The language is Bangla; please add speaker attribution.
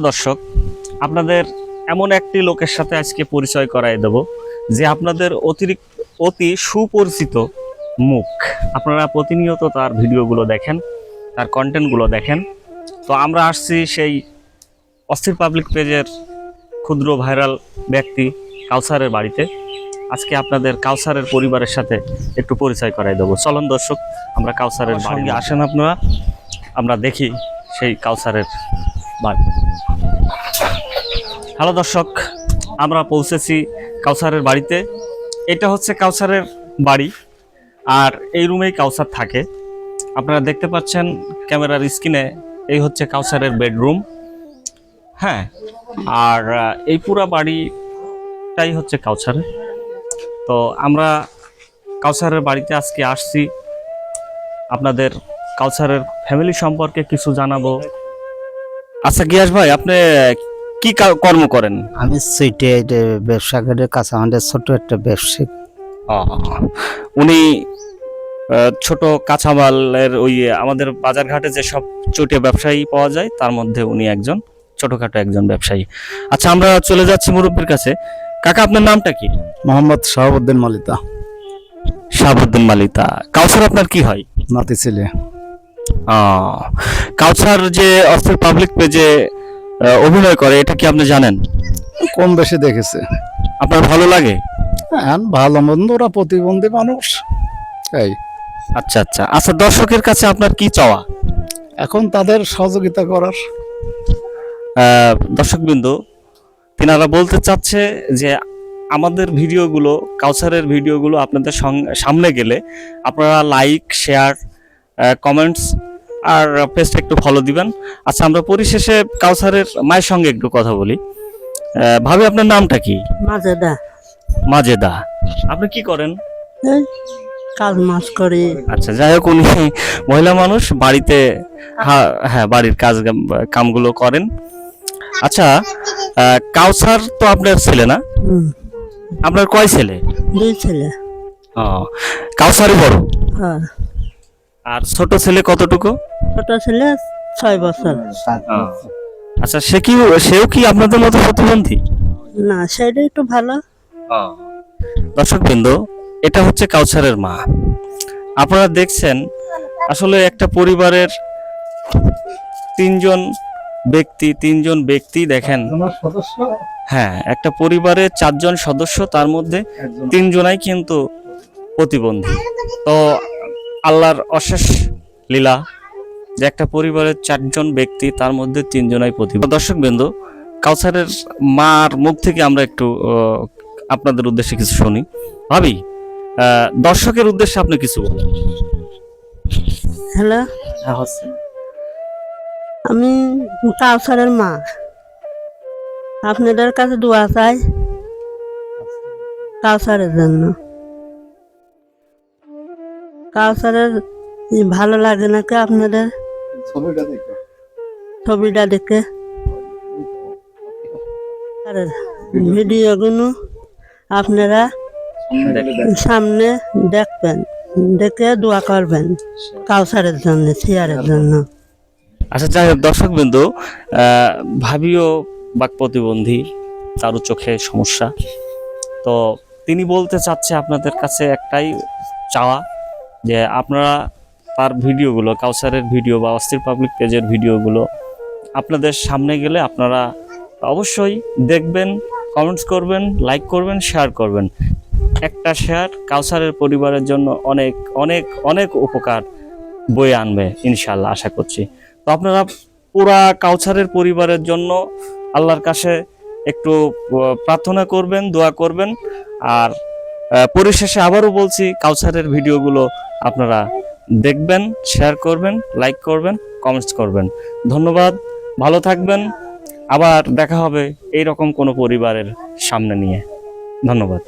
Speaker 1: দর্শক আপনাদের এমন একটি লোকের সাথে আজকে পরিচয় করাই দেব যে আপনাদের অতিরিক্ত অতি সুপরিচিত মুখ। আপনারা প্রতিনিয়ত তার ভিডিওগুলো দেখেন তার কন্টেন্টগুলো দেখেন। তো আমরা আসছি সেই অস্থির পাবলিক পেজের ক্ষুদ্র ভাইরাল ব্যক্তি কাউসারের বাড়িতে। আজকে আপনাদের কাউসারের পরিবারের সাথে একটু পরিচয় করাই দেবো। চলন দর্শক আমরা কাউসারের বাড়ি আসেন আপনারা। আমরা দেখি সেই কাউসারের বাড়ি হ্যালো দর্শক। আমরা পৌঁছেছি কাউসারের বাড়িতে। এটা হচ্ছে কাউসারের বাড়ি, আর এই রুমেই কাউসার থাকে। আপনারা দেখতে পাচ্ছেন ক্যামেরার স্ক্রিনে, এই হচ্ছে কাউসারের বেডরুম। হ্যাঁ আর এই পুরা বাড়িটাই হচ্ছে কাউসারের। তো আমরা কাউসারের বাড়িতে আজকে আসছি। আপনাদের কাউসারের ফ্যামিলি সম্পর্কে কিছু জানাব। আচ্ছা গিয়াস ভাই আপনি কি কা- কর্ম করেন?
Speaker 2: আমি সুইটে ব্যবসা করে কাঁচামালের ছোট একটা ব্যবসায়িক
Speaker 1: উনি ছোট কাঁচামালের ওই আমাদের বাজারঘাটে যে সব চটে ব্যবসায়ী পাওয়া যায় তার মধ্যে উনি একজন ছোটখাটো একজন ব্যবসায়ী। আচ্ছা আমরা চলে যাচ্ছি মুরব্বীর কাছে। কাকা আপনার নামটা কি?
Speaker 2: মোহাম্মদ শাহাবুদ্দিন মালিতা।
Speaker 1: শাহাবুদ্দিন মালিতা। কাউসার আপনার কি হয়?
Speaker 2: নাতি ছেলে।
Speaker 1: কাউসার যে অস্থির পাবলিক পেজে অভিনয় করে এটা কি আপনি জানেন?
Speaker 2: কম বেশি দেখেছে?
Speaker 1: আপনার ভালো লাগে?
Speaker 2: হ্যাঁ ভালো মন্দ ওরা প্রতিবন্ধী মানুষ। এই।
Speaker 1: আচ্ছা আচ্ছা। আচ্ছা দর্শকের কাছে আপনার কি চাওয়া?
Speaker 2: এখন তাদের সহযোগিতা করার।
Speaker 1: দর্শকবৃন্দ তিনারা বলতে চাচ্ছে যে আমাদের ভিডিওগুলো কাউসারের ভিডিওগুলো আপনাদের সামনে গেলে আপনারা লাইক শেয়ার কমেন্টস আর পেজটা একটু ফলো দিবেন। আচ্ছা আমরা পরিশেষে কাউসারের মায়ের সঙ্গে একটু কথা বলি। ভাবি আপনার নামটা কি?
Speaker 3: মাজেদা।
Speaker 1: মাজেদা। আপনি কি করেন?
Speaker 3: কাজ মাস করি।
Speaker 1: আচ্ছা যাই হোক উনি মহিলা মানুষ বাড়িতে হ্যাঁ হ্যাঁ বাড়ির কাজ কামগুলো করেন। আচ্ছা কাউসার তো আপনার ছেলে না? আপনার কয় ছেলে?
Speaker 3: দুই ছেলে।
Speaker 1: ও, কাউসারই বড়?
Speaker 3: হ্যাঁ।
Speaker 1: আর ছোট ছেলে কতটুকু?
Speaker 3: ছোট ছেলে ছয় বছর।
Speaker 1: আচ্ছা সে কি সেও কি আপনাদের মতো প্রতিবন্ধী?
Speaker 3: না সেটা একটু ভালো।
Speaker 1: দর্শক বৃন্দ এটা হচ্ছে কাউসারের মা। আপনারা দেখছেন আসলে একটা পরিবারের তিনজন ব্যক্তি তিনজন ব্যক্তি দেখেন।
Speaker 2: সদস্য?
Speaker 1: হ্যাঁ একটা পরিবারের চারজন সদস্য তার মধ্যে তিনজনাই কিন্তু প্রতিবন্ধী। তো আল্লাহর অশেষ লীলা যে একটা পরিবারের চারজন ব্যক্তি তার মধ্যে তিনজনাই প্রতিবন্ধী দর্শক বিন্দু কাউসারের মার মুখ থেকে আমরা একটু আপনাদের উদ্দেশ্যে কিছু শুনি। ভাবি দর্শকের উদ্দেশ্যে আপনি কিছু বলুন।
Speaker 3: হ্যালো।
Speaker 1: হ্যাঁ
Speaker 3: আমি কাউসারের মা। আপনাদের কাছে দোয়া চাই কাউসারের জন্য। কাউসারের ভালো লাগে নাকি আপনাদের?
Speaker 2: ছবিটা
Speaker 3: ছবিটা দেখে। আর ভিডিওগুলো আপনারা সামনে দেখবেন দেখে দোয়া করবেন কাউসারের জন্য চেয়ারের জন্য।
Speaker 1: আচ্ছা যাই হোক দর্শক বিন্দু ভাবিও বাক প্রতিবন্ধী তারও চোখে সমস্যা। তো তিনি বলতে চাচ্ছে আপনাদের কাছে একটাই চাওয়া যে আপনারা তার ভিডিওগুলো, কাউসারের ভিডিও বা অস্থির পাবলিক পেজের ভিডিওগুলো আপনাদের সামনে গেলে আপনারা অবশ্যই দেখবেন কমেন্টস করবেন লাইক করবেন শেয়ার করবেন। একটা শেয়ার কাউসারের পরিবারের জন্য অনেক অনেক অনেক উপকার বয়ে আনবে ইনশাল্লাহ আশা করছি। তো আপনারা পুরা কাউসারের পরিবারের জন্য আল্লাহর কাছে একটু প্রার্থনা করবেন, দোয়া করবেন। আর পরিশেষে আবারও বলছি, কাউসারের ভিডিওগুলো আপনারা দেখবেন শেয়ার করবেন লাইক করবেন কমেন্টস করবেন। ধন্যবাদ, ভালো থাকবেন। আবার দেখা হবে এই রকম কোনো পরিবারের সামনে নিয়ে। ধন্যবাদ।